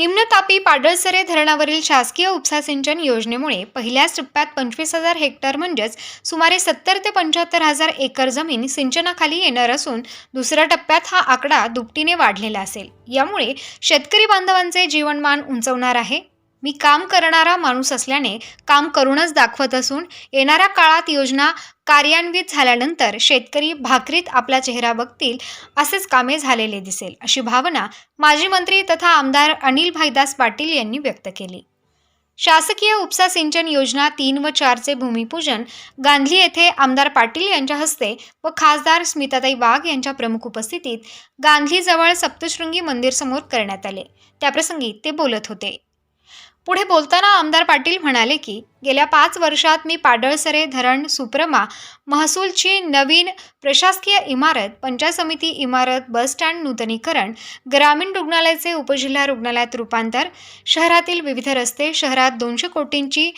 निम्नतापी पाडळसरे धरणावरील शासकीय उपसा सिंचन योजनेमुळे पहिल्याच टप्प्यात पंचवीस हजार हेक्टर म्हणजेच सुमारे सत्तर ते पंच्याहत्तर हजार एकर जमीन सिंचनाखाली येणार असून दुसऱ्या टप्प्यात हा आकडा दुपटीने वाढलेला असेल. यामुळे शेतकरी बांधवांचे जीवनमान उंचवणार आहे. मी काम करणारा माणूस असल्याने काम करूनच दाखवत असून येणाऱ्या काळात योजना कार्यान्वित झाल्यानंतर शेतकरी भाकरीत आपला चेहरा बघतील असेच कामे झालेले दिसेल अशी भावना माजी मंत्री तथा आमदार अनिल भाईदास पाटील यांनी व्यक्त केली. शासकीय उपसा सिंचन योजना तीन व चारचे भूमिपूजन गांधी येथे आमदार पाटील यांच्या हस्ते व खासदार स्मिताताई वाघ यांच्या प्रमुख उपस्थितीत गांधीजवळ सप्तशृंगी मंदिरसमोर करण्यात आले. त्याप्रसंगी ते बोलत होते. पुढे बोलताना आमदार पाटील म्हणाले की गेल्या पाच वर्षात मी पाडळसरे धरण सुप्रमा महसूलची नवीन प्रशासकीय इमारत पंचायत समिती इमारत बसस्टँड नूतनीकरण ग्रामीण रुग्णालयाचे उपजिल्हा रुग्णालयात रूपांतर शहरातील विविध रस्ते शहरात दोनशे कोटींची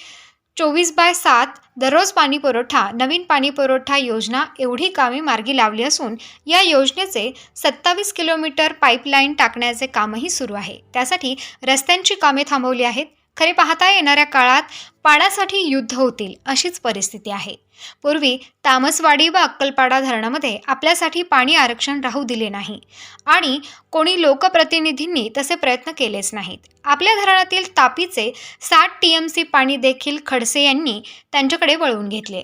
चोवीस बाय सात दररोज पाणी पुरवठा नवीन पाणी पुरवठा योजना एवढी कामे मार्गी लावली असून या योजनेचे सत्तावीस किलोमीटर पाईपलाईन टाकण्याचे कामही सुरू आहे. त्यासाठी रस्त्यांची कामे थांबवली आहेत. खरे पाहता येणाऱ्या काळात पाण्यासाठी युद्ध होतील अशीच परिस्थिती आहे. पूर्वी तामसवाडी व अक्कलपाडा धरणामध्ये आपल्यासाठी पाणी आरक्षण राहू दिले नाही आणि कोणी लोकप्रतिनिधींनी तसे प्रयत्न केलेच नाहीत. आपल्या धरणातील तापीचे साठ टी एम सी पाणी देखील खडसे यांनी त्यांच्याकडे वळवून घेतले.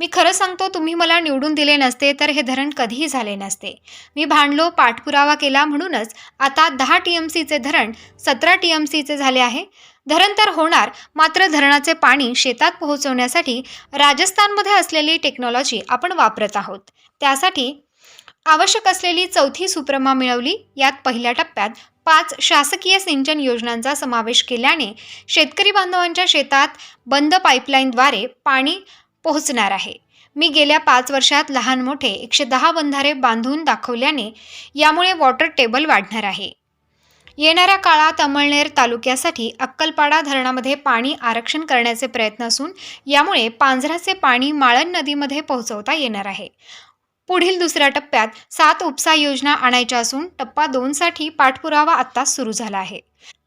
मी खरं सांगतो तुम्ही मला निवडून दिले नसते तर हे धरण कधीही झाले नसते. मी भांडलो पाठपुरावा केला म्हणूनच आता दहा टी एम सीचे धरण सतरा टी एम सीचे झाले आहे. धरण तर होणार मात्र धरणाचे पाणी शेतात पोहोचवण्यासाठी राजस्थानमध्ये असलेली टेक्नॉलॉजी आपण वापरत आहोत. त्यासाठी आवश्यक असलेली चौथी सुप्रमा मिळवली. यात पहिल्या टप्प्यात पाच शासकीय सिंचन योजनांचा समावेश केल्याने शेतकरी बांधवांच्या शेतात बंद पाईपलाईनद्वारे पाणी पोहोचणार आहे. मी गेल्या पाच वर्षात लहान मोठे एकशे दहा बंधारे बांधून दाखवल्याने यामुळे वॉटर टेबल वाढणार आहे. येणाऱ्या काळात अमळनेर तालुक्यासाठी अक्कलपाडा धरणामध्ये पाणी आरक्षण करण्याचे प्रयत्न असून यामुळे पांझराचे पाणी माळण नदीमध्ये पोहोचवता येणार आहे. पुढील दुसऱ्या टप्प्यात सात उपसा योजना आणायच्या असून टप्पा दोनसाठी पाठपुरावा आत्ताच सुरू झाला आहे.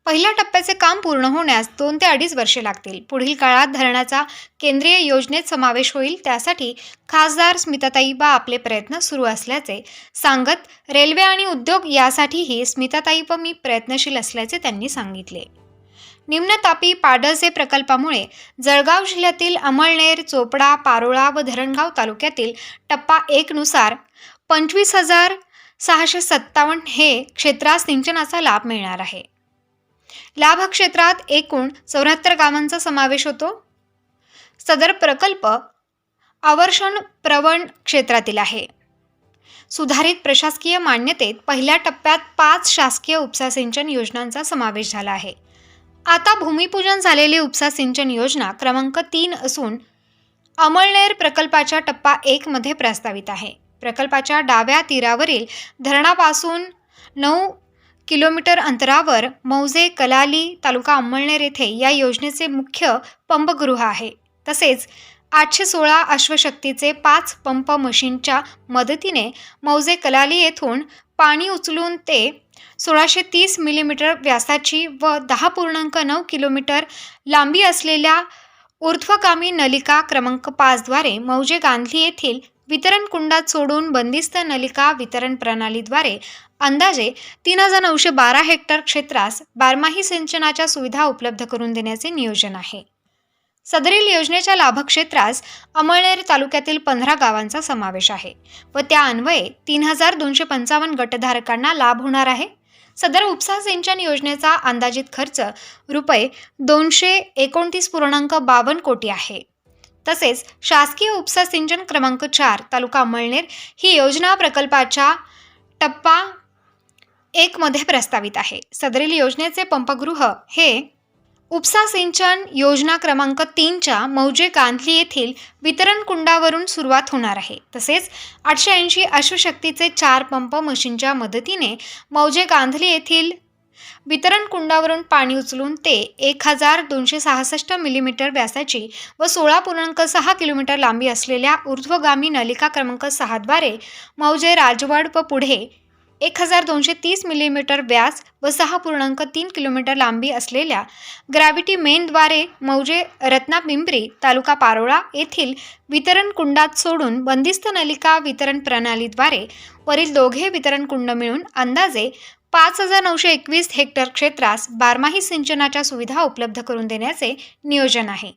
पहिल्या टप्प्याचे काम पूर्ण होण्यास दोन ते अडीच वर्षे लागतील. पुढील काळात धरणाचा केंद्रीय योजनेत समावेश होईल. त्यासाठी खासदार स्मिताताई बा आपले प्रयत्न सुरू असल्याचे सांगत रेल्वे आणि उद्योग यासाठीही स्मिताताई व मी प्रयत्नशील असल्याचे त्यांनी सांगितले. निम्न तापी पाडळसे प्रकल्पामुळे जळगाव जिल्ह्यातील अमळनेर चोपडा पारोळा व धरणगाव तालुक्यातील टप्पा एकनुसार पंचवीस हजार सहाशे सत्तावन्न हे क्षेत्रास सिंचनाचा लाभ मिळणार आहे. लाभ क्षेत्रात एकूण चौऱ्याहत्तर गावांचा समावेश होतो. सदर प्रकल्प आवर्षण प्रवण क्षेत्रातील आहे. सुधारित प्रशासकीय मान्यतेत पहिल्या टप्प्यात पाच शासकीय उपसा सिंचन योजनांचा समावेश झाला आहे. आता भूमिपूजन झालेली उपसा सिंचन योजना क्रमांक तीन असून अमळनेर प्रकल्पाच्या टप्पा एकमध्ये प्रस्तावित आहे. प्रकल्पाच्या डाव्या तीरावरील धरणापासून नऊ किलोमीटर अंतरावर मौजे कलाली तालुका अंमळनेर येथे या योजनेचे मुख्य पंपगृह आहे. तसेच आठशे सोळा अश्वशक्तीचे पाच पंप मशीनच्या मदतीने मौजे कलाली येथून पाणी उचलून ते सोळाशे तीस मिलीमीटर व्यासाची व दहा पूर्णांक नऊ किलोमीटर लांबी असलेल्या ऊर्ध्वगामी नलिका क्रमांक पाचद्वारे मौजे गांधी येथील वितरण कुंडात सोडून बंदिस्त नलिका वितरण प्रणालीद्वारे अंदाजे तीन हजार नऊशे बारा हेक्टर क्षेत्रास बारमाही सिंचनाच्या सुविधा उपलब्ध करून देण्याचे नियोजन आहे. सदरील योजनेच्या लाभक्षेत्रास अमळनेर तालुक्यातील पंधरा गावांचा समावेश आहे व त्या अन्वये तीन हजार दोनशे पंचावन्न गटधारकांना लाभ होणार आहे. सदर उपसा सिंचन योजनेचा अंदाजित खर्च रुपये दोनशे एकोणतीस पूर्णांक बावन्न कोटी आहे. तसेच शासकीय उपसा सिंचन क्रमांक चार तालुका अमळनेर ही योजना प्रकल्पाच्या टप्पा एकमध्ये प्रस्तावित आहे. सदरील योजनेचे पंपगृह हे उपसा सिंचन योजना क्रमांक तीनच्या मौजे गांधली येथील वितरण कुंडावरून सुरुवात होणार आहे. तसेच आठशे ऐंशी अश्वशक्तीचे चार पंप मशीनच्या मदतीने मौजे गांधली येथील वितरण कुंडावरून पाणी उचलून ते एक हजार दोनशे सहासष्ट मिलीमीटर व्यासाची व सोळा पूर्णांक सहा किलोमीटर लांबी असलेल्या ऊर्ध्वगामी नलिका क्रमांक सहाद्वारे मौजे राजवाड व पुढे एक हजार दोनशे तीस मिलीमीटर व्यास व सहा पूर्णांक तीन किलोमीटर लांबी असलेल्या ग्रॅव्हिटी मेनद्वारे मौजे रत्नापिंपरी तालुका पारोळा येथील वितरण कुंडात सोडून बंदिस्त नलिका वितरण प्रणालीद्वारे वरील दोघे वितरण कुंड मिळून अंदाजे पाच हजार नऊशे एकवीस हेक्टर क्षेत्रास बारमाही सिंचनाच्या सुविधा उपलब्ध करून देण्याचे नियोजन आहे.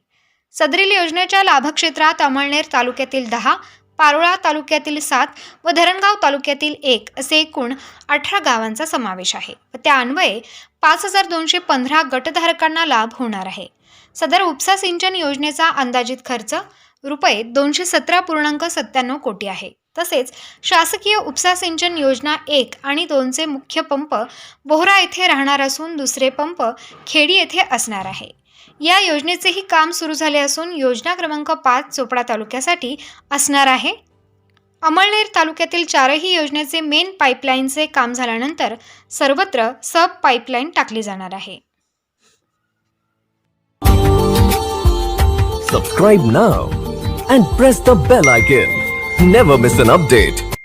सदरील योजनेच्या लाभक्षेत्रात अमळनेर तालुक्यातील दहा पारोळा तालुक्यातील सात व धरणगाव तालुक्यातील एक असे एकूण अठरा गावांचा समावेश आहे व त्या अन्वये पाच हजार दोनशे पंधरा गटधारकांना लाभ होणार आहे. सदर उपसा सिंचन योजनेचा अंदाजित खर्च रुपये दोनशे सतरा पूर्णांक सत्त्याण्णव कोटी आहे. तसेच शासकीय उपसा सिंचन योजना एक आणि दोनचे मुख्य पंप बोहरा येथे राहणार असून दुसरे पंप खेडी येथे असणार आहे. या योजनेचेही काम सुरू झाले असून योजना क्रमांक पाच चोपडा तालुक्यासाठी असणार आहे. अमळनेर तालुक्यातील चारही योजनेचे मेन पाईपलाईनचे काम झाल्यानंतर सर्वत्र सब पाईपलाईन टाकली जाणार आहे. Subscribe now and press the bell icon never miss an update